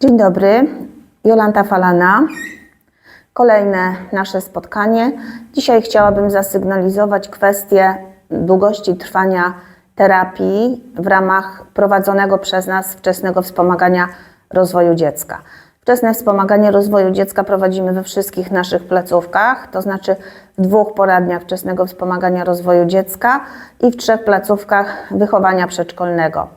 Dzień dobry, Jolanta Falana. Kolejne nasze spotkanie. Dzisiaj chciałabym zasygnalizować kwestię długości trwania terapii w ramach prowadzonego przez nas wczesnego wspomagania rozwoju dziecka. Wczesne wspomaganie rozwoju dziecka prowadzimy we wszystkich naszych placówkach, to znaczy w dwóch poradniach wczesnego wspomagania rozwoju dziecka i w trzech placówkach wychowania przedszkolnego.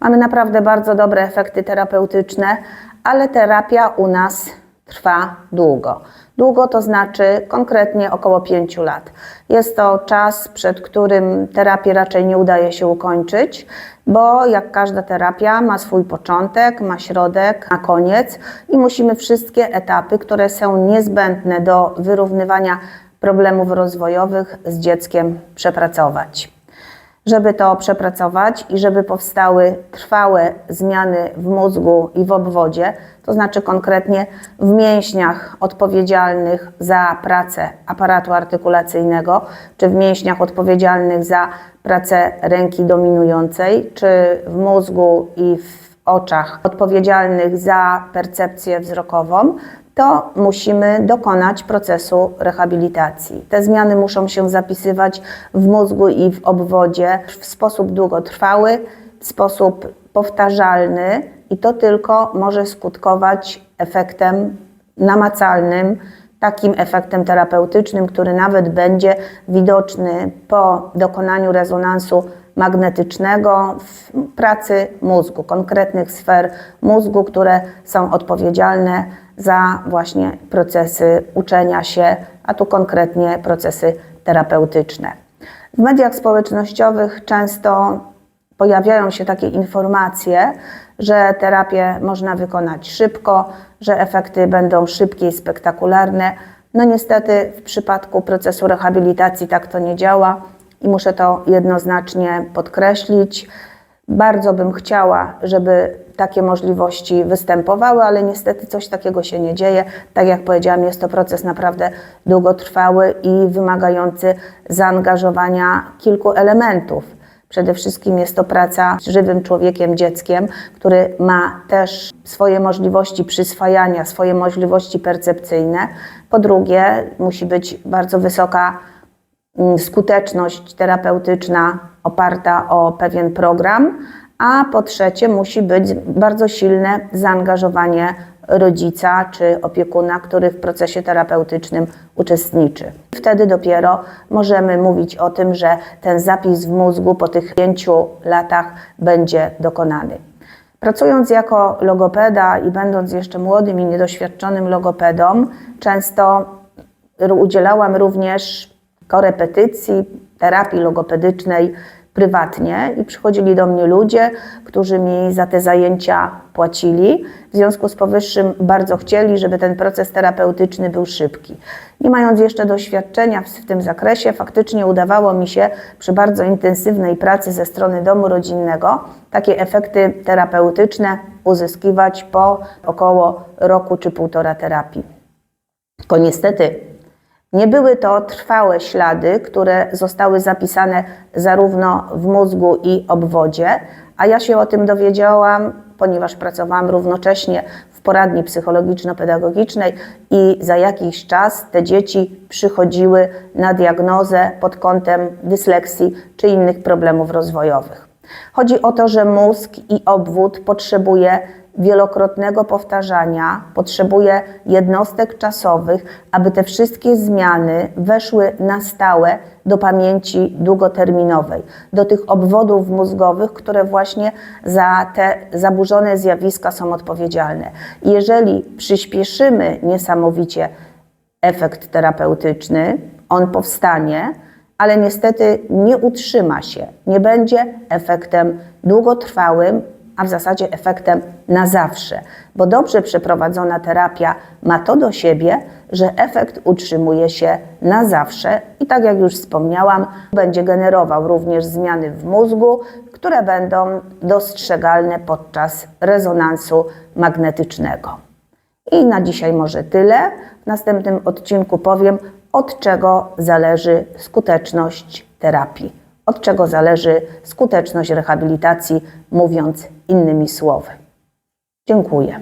Mamy naprawdę bardzo dobre efekty terapeutyczne, ale terapia u nas trwa długo. Długo to znaczy konkretnie około 5 lat. Jest to czas, przed którym terapię raczej nie udaje się ukończyć, bo jak każda terapia ma swój początek, ma środek, ma koniec i musimy wszystkie etapy, które są niezbędne do wyrównywania problemów rozwojowych z dzieckiem przepracować. Żeby to przepracować i żeby powstały trwałe zmiany w mózgu i w obwodzie, to znaczy konkretnie w mięśniach odpowiedzialnych za pracę aparatu artykulacyjnego, czy w mięśniach odpowiedzialnych za pracę ręki dominującej, czy w mózgu i w oczach odpowiedzialnych za percepcję wzrokową, to musimy dokonać procesu rehabilitacji. Te zmiany muszą się zapisywać w mózgu i w obwodzie w sposób długotrwały, w sposób powtarzalny i to tylko może skutkować efektem namacalnym, takim efektem terapeutycznym, który nawet będzie widoczny po dokonaniu rezonansu magnetycznego w pracy mózgu, konkretnych sfer mózgu, które są odpowiedzialne za właśnie procesy uczenia się, a tu konkretnie procesy terapeutyczne. W mediach społecznościowych często pojawiają się takie informacje, że terapię można wykonać szybko, że efekty będą szybkie i spektakularne. No niestety w przypadku procesu rehabilitacji tak to nie działa i muszę to jednoznacznie podkreślić. Bardzo bym chciała, żeby takie możliwości występowały, ale niestety coś takiego się nie dzieje. Tak jak powiedziałam, jest to proces naprawdę długotrwały i wymagający zaangażowania kilku elementów. Przede wszystkim jest to praca z żywym człowiekiem, dzieckiem, który ma też swoje możliwości przyswajania, swoje możliwości percepcyjne. Po drugie, musi być bardzo wysoka skuteczność terapeutyczna oparta o pewien program, a po trzecie musi być bardzo silne zaangażowanie rodzica czy opiekuna, który w procesie terapeutycznym uczestniczy. Wtedy dopiero możemy mówić o tym, że ten zapis w mózgu po tych pięciu latach będzie dokonany. Pracując jako logopeda i będąc jeszcze młodym i niedoświadczonym logopedą, często udzielałam również korepetycji, terapii logopedycznej prywatnie i przychodzili do mnie ludzie, którzy mi za te zajęcia płacili. W związku z powyższym bardzo chcieli, żeby ten proces terapeutyczny był szybki. Nie mając jeszcze doświadczenia w, tym zakresie, faktycznie udawało mi się przy bardzo intensywnej pracy ze strony domu rodzinnego takie efekty terapeutyczne uzyskiwać po około roku czy półtora terapii. Tylko niestety nie były to trwałe ślady, które zostały zapisane zarówno w mózgu i obwodzie, a ja się o tym dowiedziałam, ponieważ pracowałam równocześnie w poradni psychologiczno-pedagogicznej i za jakiś czas te dzieci przychodziły na diagnozę pod kątem dysleksji czy innych problemów rozwojowych. Chodzi o to, że mózg i obwód potrzebuje wielokrotnego powtarzania, potrzebuje jednostek czasowych, aby te wszystkie zmiany weszły na stałe do pamięci długoterminowej, do tych obwodów mózgowych, które właśnie za te zaburzone zjawiska są odpowiedzialne. Jeżeli przyspieszymy niesamowicie efekt terapeutyczny, on powstanie, ale niestety nie utrzyma się, nie będzie efektem długotrwałym, a w zasadzie efektem na zawsze, bo dobrze przeprowadzona terapia ma to do siebie, że efekt utrzymuje się na zawsze i tak jak już wspomniałam, będzie generował również zmiany w mózgu, które będą dostrzegalne podczas rezonansu magnetycznego. I na dzisiaj może tyle. W następnym odcinku powiem, od czego zależy skuteczność terapii, od czego zależy skuteczność rehabilitacji, mówiąc innymi słowy. Dziękuję.